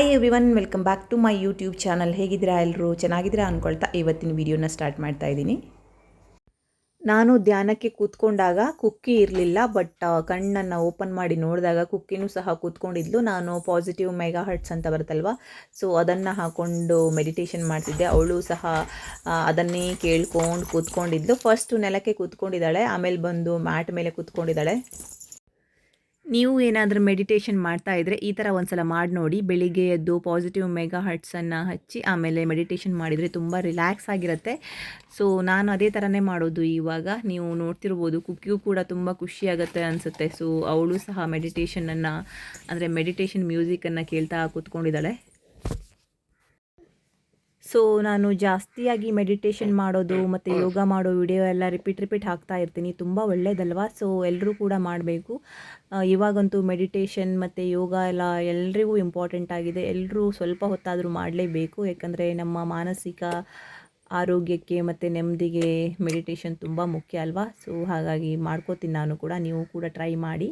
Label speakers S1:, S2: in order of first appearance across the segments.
S1: Hi everyone welcome back to my YouTube channel ಹೇಗಿದ್ದೀರಾ ಎಲ್ಲರೂ ಚೆನ್ನಾಗಿದ್ದೀರಾ ಅಂದ್ಕೊಳ್ತಾ ಇವತ್ತಿನ ವಿಡಿಯೋನ ಸ್ಟಾರ್ಟ್ ಮಾಡ್ತಾ ಇದ್ದೀನಿ. ನಾನು ಧ್ಯಾನಕ್ಕೆ ಕೂತ್ಕೊಂಡಾಗ ಕುಕ್ಕಿ ಇರಲಿಲ್ಲ ಬಟ್ ಕಣ್ಣನ್ನು ಓಪನ್ ಮಾಡಿ ನೋಡಿದಾಗ ಕುಕ್ಕಿನೂ ಸಹ ಕೂತ್ಕೊಂಡಿದ್ಲು. ನಾನು ಪಾಸಿಟಿವ್ ಮೆಗಾ ಹರ್ಟ್ಸ್ ಅಂತ ಬರುತ್ತಲ್ವ? ಸೊ ಅದನ್ನು ಹಾಕ್ಕೊಂಡು ಮೆಡಿಟೇಷನ್ ಮಾಡ್ತಿದ್ದೆ. ಅವಳು ಸಹ ಅದನ್ನೇ ಕೇಳ್ಕೊಂಡು ಕೂತ್ಕೊಂಡಿದ್ಲು. ಫಸ್ಟು ನೆಲಕ್ಕೆ ಕೂತ್ಕೊಂಡಿದ್ದಾಳೆ, ಆಮೇಲೆ ಬಂದು ಮ್ಯಾಟ್ ಮೇಲೆ ಕೂತ್ಕೊಂಡಿದ್ದಾಳೆ. ನೀವು ಏನಾದರೂ ಮೆಡಿಟೇಷನ್ ಮಾಡ್ತಾ ಇದ್ದರೆ ಈ ಥರ ಒಂದ್ಸಲ ಮಾಡಿ ನೋಡಿ. ಬೆಳಿಗ್ಗೆ ಎದ್ದು ಪಾಸಿಟಿವ್ ಮೆಗಾ ಹರ್ಟ್ಸನ್ನು ಹಚ್ಚಿ ಆಮೇಲೆ ಮೆಡಿಟೇಷನ್ ಮಾಡಿದರೆ ತುಂಬ ರಿಲ್ಯಾಕ್ಸ್ ಆಗಿರುತ್ತೆ. ಸೊ ನಾನು ಅದೇ ಥರನೇ ಮಾಡೋದು ಇವಾಗ. ನೀವು ನೋಡ್ತಿರ್ಬೋದು, ಕುಕ್ಕಿಗೂ ಕೂಡ ತುಂಬ ಖುಷಿಯಾಗುತ್ತೆ ಅನಿಸುತ್ತೆ. ಸೊ ಅವಳು ಸಹ ಮೆಡಿಟೇಷನನ್ನು ಅಂದರೆ ಮೆಡಿಟೇಷನ್ ಮ್ಯೂಸಿಕನ್ನು ಕೇಳ್ತಾ ಕೂತ್ಕೊಂಡಿದ್ದಾಳೆ. ಸೊ ನಾನು ಜಾಸ್ತಿಯಾಗಿ ಮೆಡಿಟೇಷನ್ ಮಾಡೋದು ಮತ್ತು ಯೋಗ ಮಾಡೋ ವಿಡಿಯೋ ಎಲ್ಲ ರಿಪೀಟ್ ರಿಪೀಟ್ ಹಾಕ್ತಾ ಇರ್ತೀನಿ. ತುಂಬ ಒಳ್ಳೇದಲ್ವಾ? ಸೊ ಎಲ್ಲರೂ ಕೂಡ ಮಾಡಬೇಕು. ಇವಾಗಂತೂ ಮೆಡಿಟೇಷನ್ ಮತ್ತು ಯೋಗ ಎಲ್ಲ ಎಲ್ರಿಗೂ ಇಂಪಾರ್ಟೆಂಟ್ ಆಗಿದೆ. ಎಲ್ಲರೂ ಸ್ವಲ್ಪ ಹೊತ್ತಾದರೂ ಮಾಡಲೇಬೇಕು. ಯಾಕಂದರೆ ನಮ್ಮ ಮಾನಸಿಕ ಆರೋಗ್ಯಕ್ಕೆ ಮತ್ತು ನೆಮ್ಮದಿಗೆ ಮೆಡಿಟೇಷನ್ ತುಂಬ ಮುಖ್ಯ ಅಲ್ವಾ? ಸೊ ಹಾಗಾಗಿ ಮಾಡ್ಕೋತೀನಿ ನಾನು ಕೂಡ. ನೀವು ಕೂಡ ಟ್ರೈ ಮಾಡಿ.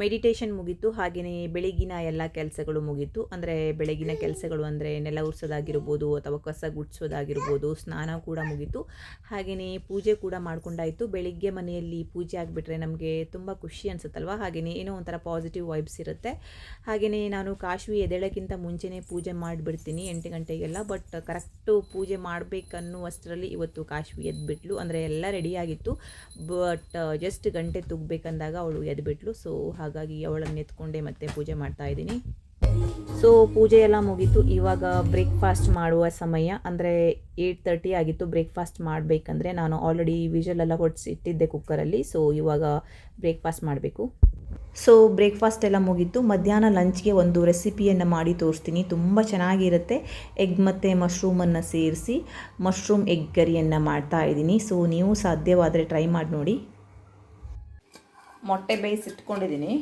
S1: ಮೆಡಿಟೇಷನ್ ಮುಗೀತು ಹಾಗೆಯೇ ಬೆಳಗಿನ ಎಲ್ಲ ಕೆಲಸಗಳು ಮುಗೀತು. ಅಂದರೆ ಬೆಳಗಿನ ಕೆಲಸಗಳು ಅಂದರೆ ನೆಲ ಉರ್ಸೋದಾಗಿರ್ಬೋದು ಅಥವಾ ಕಸ ಗುಡಿಸೋದಾಗಿರ್ಬೋದು, ಸ್ನಾನ ಕೂಡ ಮುಗೀತು. ಹಾಗೆಯೇ ಪೂಜೆ ಕೂಡ ಮಾಡ್ಕೊಂಡಾಯಿತು. ಬೆಳಿಗ್ಗೆ ಮನೆಯಲ್ಲಿ ಪೂಜೆ ಆಗಿಬಿಟ್ರೆ ನಮಗೆ ತುಂಬ ಖುಷಿ ಅನಿಸುತ್ತಲ್ವ? ಹಾಗೆಯೇ ಏನೋ ಒಂಥರ ಪಾಸಿಟಿವ್ ವೈಬ್ಸ್ ಇರುತ್ತೆ. ಹಾಗೆಯೇ ನಾನು ಕಾಶ್ವಿ ಎದೆಳಕ್ಕಿಂತ ಮುಂಚೆನೇ ಪೂಜೆ ಮಾಡಿಬಿಡ್ತೀನಿ ಎಂಟು ಗಂಟೆಗೆಲ್ಲ. ಬಟ್ ಕರೆಕ್ಟು ಪೂಜೆ ಮಾಡಬೇಕನ್ನುವಷ್ಟರಲ್ಲಿ ಇವತ್ತು ಕಾಶ್ವಿ ಎದ್ಬಿಟ್ಲು. ಅಂದರೆ ಎಲ್ಲ ರೆಡಿಯಾಗಿತ್ತು ಬಟ್ ಜಸ್ಟ್ ಗಂಟೆ ತುಗ್ಬೇಕಂದಾಗ ಅವಳು ಎದ್ಬಿಟ್ಲು. ಸೊ ಹಾಗಾಗಿ ಅವಳನ್ನು ಎತ್ಕೊಂಡೆ ಮತ್ತೆ ಪೂಜೆ ಮಾಡ್ತಾ ಇದ್ದೀನಿ. ಸೊ ಪೂಜೆ ಎಲ್ಲ ಮುಗೀತು. ಇವಾಗ ಬ್ರೇಕ್ಫಾಸ್ಟ್ ಮಾಡುವ ಸಮಯ. ಅಂದರೆ ಏಯ್ಟ್ ತರ್ಟಿ ಆಗಿತ್ತು ಬ್ರೇಕ್ಫಾಸ್ಟ್ ಮಾಡಬೇಕಂದ್ರೆ ನಾನು ಆಲ್ರೆಡಿ ವಿಷಲ್ ಎಲ್ಲ ಹೊಡ್ಸಿ ಇಟ್ಟಿದ್ದೆ ಕುಕ್ಕರಲ್ಲಿ ಸೊ ಇವಾಗ ಬ್ರೇಕ್ಫಾಸ್ಟ್ ಮಾಡಬೇಕು. ಸೊ ಬ್ರೇಕ್ಫಾಸ್ಟ್ ಎಲ್ಲ ಮುಗೀತು. ಮಧ್ಯಾಹ್ನ ಲಂಚ್ಗೆ ಒಂದು ರೆಸಿಪಿಯನ್ನು ಮಾಡಿ ತೋರಿಸ್ತೀನಿ. ತುಂಬ ಚೆನ್ನಾಗಿರುತ್ತೆ. ಎಗ್ ಮತ್ತು ಮಶ್ರೂಮನ್ನು ಸೇರಿಸಿ ಮಶ್ರೂಮ್ ಎಗ್ ಕರಿಯನ್ನು ಮಾಡ್ತಾ ಇದ್ದೀನಿ. ಸೊ ನೀವು ಸಾಧ್ಯವಾದರೆ ಟ್ರೈ ಮಾಡಿ ನೋಡಿ. ಮೊಟ್ಟೆ ಬೇಯಿಸಿಟ್ಕೊಂಡಿದ್ದೀನಿ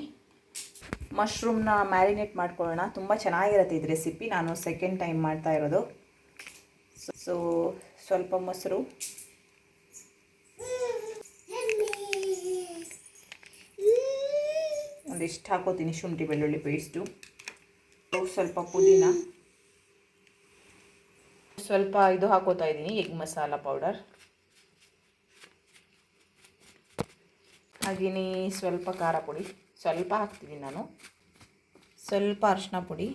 S1: ಮಶ್ರೂಮ್ನ ಮ್ಯಾರಿನೇಟ್ ಮಾಡ್ಕೊಳ್ಳೋಣ. ತುಂಬ ಚೆನ್ನಾಗಿರುತ್ತೆ ಇದು ರೆಸಿಪಿ ನಾನು ಸೆಕೆಂಡ್ ಟೈಮ್ ಮಾಡ್ತಾ ಇರೋದು. ಸೊ ಸ್ವಲ್ಪ ಮೊಸರು. ಒಂದಿಷ್ಟು ಹಾಕೋತೀನಿ ಶುಂಠಿ, ಬೆಳ್ಳುಳ್ಳಿ ಪೇಸ್ಟು. ಸ್ವಲ್ಪ ಪುದೀನ. ಸ್ವಲ್ಪ ಇದು ಹಾಕೋತಾ ಇದ್ದೀನಿ, ಎಗ್ ಮಸಾಲ ಪೌಡರ್. ಹಾಗೆಯೇ ಸ್ವಲ್ಪ ಖಾರ ಪುಡಿ, ಸ್ವಲ್ಪ ಹಾಕ್ತಿದ್ದೀನಿ ನಾನು. ಸ್ವಲ್ಪ ಅರಿಶಿನ ಪುಡಿ,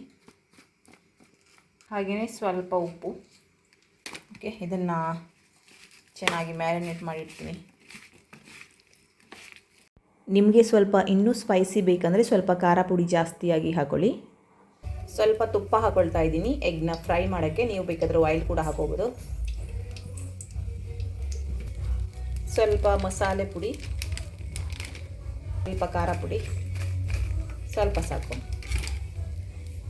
S1: ಹಾಗೆಯೇ ಸ್ವಲ್ಪ ಉಪ್ಪು. ಓಕೆ, ಇದನ್ನು ಚೆನ್ನಾಗಿ ಮ್ಯಾರಿನೇಟ್ ಮಾಡಿರ್ತೀನಿ. ನಿಮಗೆ ಸ್ವಲ್ಪ ಇನ್ನೂ ಸ್ಪೈಸಿ ಬೇಕಂದರೆ ಸ್ವಲ್ಪ ಖಾರ ಪುಡಿ ಜಾಸ್ತಿಯಾಗಿ ಹಾಕೊಳ್ಳಿ. ಸ್ವಲ್ಪ ತುಪ್ಪ ಹಾಕೊಳ್ತಾ ಇದ್ದೀನಿ. ಎಗ್ನ ಫ್ರೈ ಮಾಡೋಕ್ಕೆ ನೀವು ಬೇಕಾದರೆ ಆಯಿಲ್ ಕೂಡ ಹಾಕೋಬೋದು. ಸ್ವಲ್ಪ ಮಸಾಲೆ ಪುಡಿ. ಸ್ವಲ್ಪ ಖಾರ ಪುಡಿ, ಸ್ವಲ್ಪ ಸಾಕು.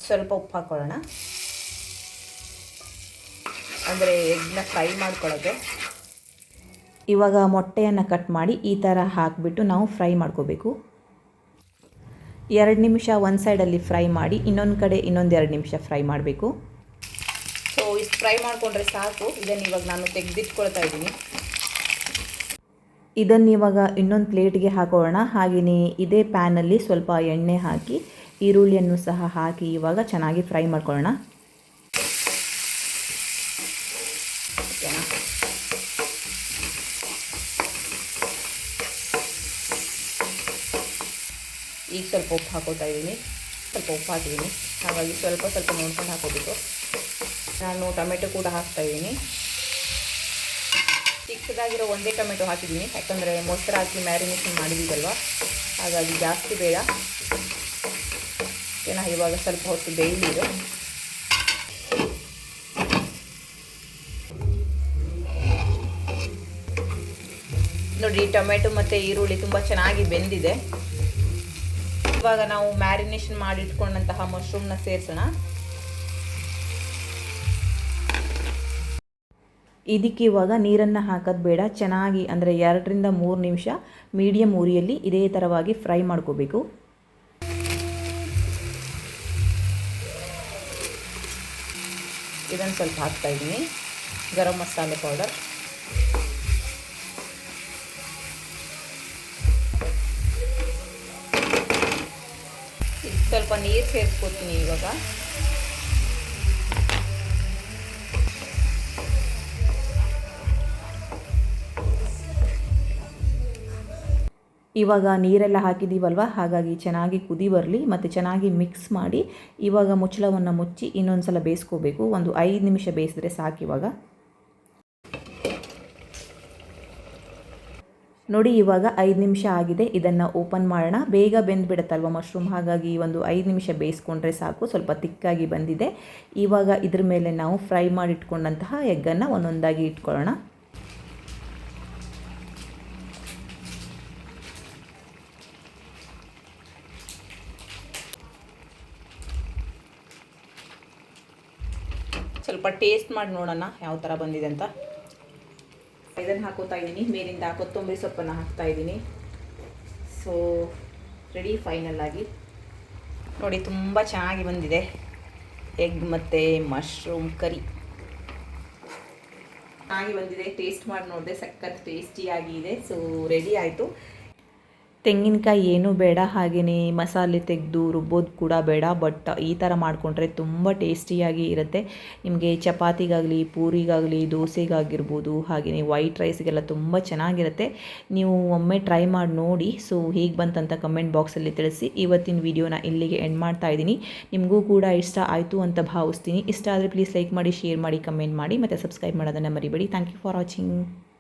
S1: ಸ್ವಲ್ಪ ಉಪ್ಪು ಹಾಕ್ಕೊಳ್ಳೋಣ ಅಂದರೆ ಎಗ್ನ ಫ್ರೈ ಮಾಡ್ಕೊಳ್ಳೋದು. ಇವಾಗ ಮೊಟ್ಟೆಯನ್ನು ಕಟ್ ಮಾಡಿ ಈ ಥರ ಹಾಕಿಬಿಟ್ಟು ನಾವು ಫ್ರೈ ಮಾಡ್ಕೋಬೇಕು. ಎರಡು ನಿಮಿಷ ಒಂದು ಸೈಡಲ್ಲಿ ಫ್ರೈ ಮಾಡಿ, ಇನ್ನೊಂದು ಕಡೆ ಇನ್ನೊಂದು ಎರಡು ನಿಮಿಷ ಫ್ರೈ ಮಾಡಬೇಕು. ಸೊ ಇಷ್ಟು ಫ್ರೈ ಮಾಡಿಕೊಂಡ್ರೆ ಸಾಕು. ಇದನ್ನು ಇವಾಗ ನಾನು ತೆಗೆದಿಟ್ಕೊಳ್ತಾ ಇದ್ದೀನಿ. ಇದನ್ನು ಇವಾಗ ಇನ್ನೊಂದು ಪ್ಲೇಟ್ಗೆ ಹಾಕೋಣ. ಹಾಗೆಯೇ ಇದೇ ಪ್ಯಾನಲ್ಲಿ ಸ್ವಲ್ಪ ಎಣ್ಣೆ ಹಾಕಿ, ಈರುಳ್ಳಿಯನ್ನು ಸಹ ಹಾಕಿ ಇವಾಗ ಚೆನ್ನಾಗಿ ಫ್ರೈ ಮಾಡ್ಕೊಳ್ಳೋಣ. ಈಗ ಸ್ವಲ್ಪ ಉಪ್ಪು ಹಾಕೋತಾ ಇದ್ದೀನಿ. ಸ್ವಲ್ಪ ಉಪ್ಪು ಹಾಕಿದ್ದೀನಿ. ಹಾಗಾಗಿ ಸ್ವಲ್ಪ ಸ್ವಲ್ಪ ನೋಡ್ಕೊಂಡು ಹಾಕೋಬೇಕು. ನಾನು ಟೊಮೆಟೊ ಕೂಡ ಹಾಕ್ತಾ ಇದ್ದೀನಿ. ಚಿಕ್ಕದಾಗಿರೋ ಒಂದೇ ಟೊಮೆಟೊ ಹಾಕಿದ್ದೀನಿ. ಯಾಕಂದರೆ ಮೊಸರು ಹಾಕಿ ಮ್ಯಾರಿನೇಷನ್ ಮಾಡಿದ್ದೀವಲ್ವ ಹಾಗಾಗಿ ಜಾಸ್ತಿ ಬೇಡ. ಏನೋ, ಇವಾಗ ಸ್ವಲ್ಪ ಹೊತ್ತು ಬೇಯಲಿದೆ ನೋಡಿ ಟೊಮೆಟೊ ಮತ್ತು ಈರುಳ್ಳಿ ತುಂಬ ಚೆನ್ನಾಗಿ ಬೆಂದಿದೆ. ಇವಾಗ ನಾವು ಮ್ಯಾರಿನೇಷನ್ ಮಾಡಿಟ್ಕೊಂಡಂತಹ ಮಶ್ರೂಮ್ನ ಸೇರಿಸೋಣ. ಇದಕ್ಕೆ ಇವಾಗ ನೀರನ್ನು ಹಾಕೋದು ಬೇಡ. ಚೆನ್ನಾಗಿ ಅಂದರೆ ಎರಡರಿಂದ ಮೂರು ನಿಮಿಷ ಮೀಡಿಯಮ್ ಉರಿಯಲ್ಲಿ ಇದೇ ಥರವಾಗಿ ಫ್ರೈ ಮಾಡ್ಕೋಬೇಕು. ಇದನ್ನು ಸ್ವಲ್ಪ ಹಾಕ್ತಾ ಇದ್ದೀನಿ. ಗರಂ ಮಸಾಲೆ ಪೌಡರ್ ಸ್ವಲ್ಪ ನೀರು ಸೇರಿಸ್ಕೊತೀನಿ ಇವಾಗ. ಇವಾಗ ನೀರೆಲ್ಲ ಹಾಕಿದ್ದೀವಲ್ವ ಹಾಗಾಗಿ ಚೆನ್ನಾಗಿ ಕುದಿ ಬರಲಿ ಮತ್ತು ಚೆನ್ನಾಗಿ ಮಿಕ್ಸ್ ಮಾಡಿ ಇವಾಗ ಮುಚ್ಚಳವನ್ನು ಮುಚ್ಚಿ ಇನ್ನೊಂದು ಸಲ ಬೇಯಿಸ್ಕೋಬೇಕು. ಒಂದು ಐದು ನಿಮಿಷ ಬೇಯಿಸಿದ್ರೆ ಸಾಕು ಇವಾಗ. ನೋಡಿ ಇವಾಗ ಐದು ನಿಮಿಷ ಆಗಿದೆ. ಇದನ್ನು ಓಪನ್ ಮಾಡೋಣ. ಬೇಗ ಬೆಂದುಬಿಡುತ್ತಲ್ವ ಮಶ್ರೂಮ್ ಹಾಗಾಗಿ ಒಂದು ಐದು ನಿಮಿಷ ಬೇಯಿಸ್ಕೊಂಡ್ರೆ ಸಾಕು. ಸ್ವಲ್ಪ ತಿಕ್ಕಾಗಿ ಬಂದಿದೆ. ಇವಾಗ ಇದ್ರ ಮೇಲೆ ನಾವು ಫ್ರೈ ಮಾಡಿ ಇಟ್ಕೊಂಡಂತಹ ಎಗ್ಗನ್ನು ಒಂದೊಂದಾಗಿ ಇಟ್ಕೊಳ್ಳೋಣ. ಸ್ವಲ್ಪ ಟೇಸ್ಟ್ ಮಾಡಿ ನೋಡೋಣ ಯಾವ ಥರ ಬಂದಿದೆ ಅಂತ. ಇದನ್ನು ಹಾಕೋತಾ ಇದ್ದೀನಿ. ಮೇಲಿಂದ ಕೊತ್ತಂಬರಿ ಸೊಪ್ಪನ್ನು ಹಾಕ್ತಾ ಇದ್ದೀನಿ. ಸೊ ರೆಡಿ ಫೈನಲ್ ಆಗಿ. ನೋಡಿ, ತುಂಬ ಚೆನ್ನಾಗಿ ಬಂದಿದೆ. ಎಗ್ ಮತ್ತು ಮಶ್ರೂಮ್ ಕರಿ ಚೆನ್ನಾಗಿ ಬಂದಿದೆ. ಟೇಸ್ಟ್ ಮಾಡಿ ನೋಡಿದೆ ಸಖತ್ ಟೇಸ್ಟಿಯಾಗಿ ಇದೆ. ಸೊ ರೆಡಿ ಆಯಿತು. ತೆಂಗಿನಕಾಯಿ ಏನೂ ಬೇಡ ಹಾಗೆಯೇ ಮಸಾಲೆ ತೆಗೆದು ರುಬ್ಬೋದು ಕೂಡ ಬೇಡ, ಬಟ್ ಈ ಥರ ಮಾಡಿಕೊಂಡ್ರೆ ತುಂಬ ಟೇಸ್ಟಿಯಾಗಿ ಇರುತ್ತೆ. ನಿಮಗೆ ಚಪಾತಿಗಾಗಲಿ, ಪೂರಿಗಾಗಲಿ, ದೋಸೆಗಾಗಿರ್ಬೋದು ಹಾಗೆಯೇ ವೈಟ್ ರೈಸ್ಗೆಲ್ಲ ತುಂಬ ಚೆನ್ನಾಗಿರುತ್ತೆ. ನೀವು ಒಮ್ಮೆ ಟ್ರೈ ಮಾಡಿ ನೋಡಿ. ಸೊ, ಹೀಗೆ ಬಂತಂತ ಕಮೆಂಟ್ ಬಾಕ್ಸಲ್ಲಿ ತಿಳಿಸಿ. ಇವತ್ತಿನ ವಿಡಿಯೋನ ಇಲ್ಲಿಗೆ ಎಂಡ್ ಮಾಡ್ತಾ ಇದ್ದೀನಿ. ನಿಮಗೂ ಕೂಡ ಇಷ್ಟ ಆಯಿತು ಅಂತ ಭಾವಿಸ್ತೀನಿ. ಇಷ್ಟ ಆದರೆ ಪ್ಲೀಸ್ ಲೈಕ್ ಮಾಡಿ, ಶೇರ್ ಮಾಡಿ, ಕಮೆಂಟ್ ಮಾಡಿ, ಮತ್ತು ಸಬ್ಸ್ಕ್ರೈಬ್ ಮಾಡೋದನ್ನು ಮರಿಬೇಡಿ. Thank you for watching.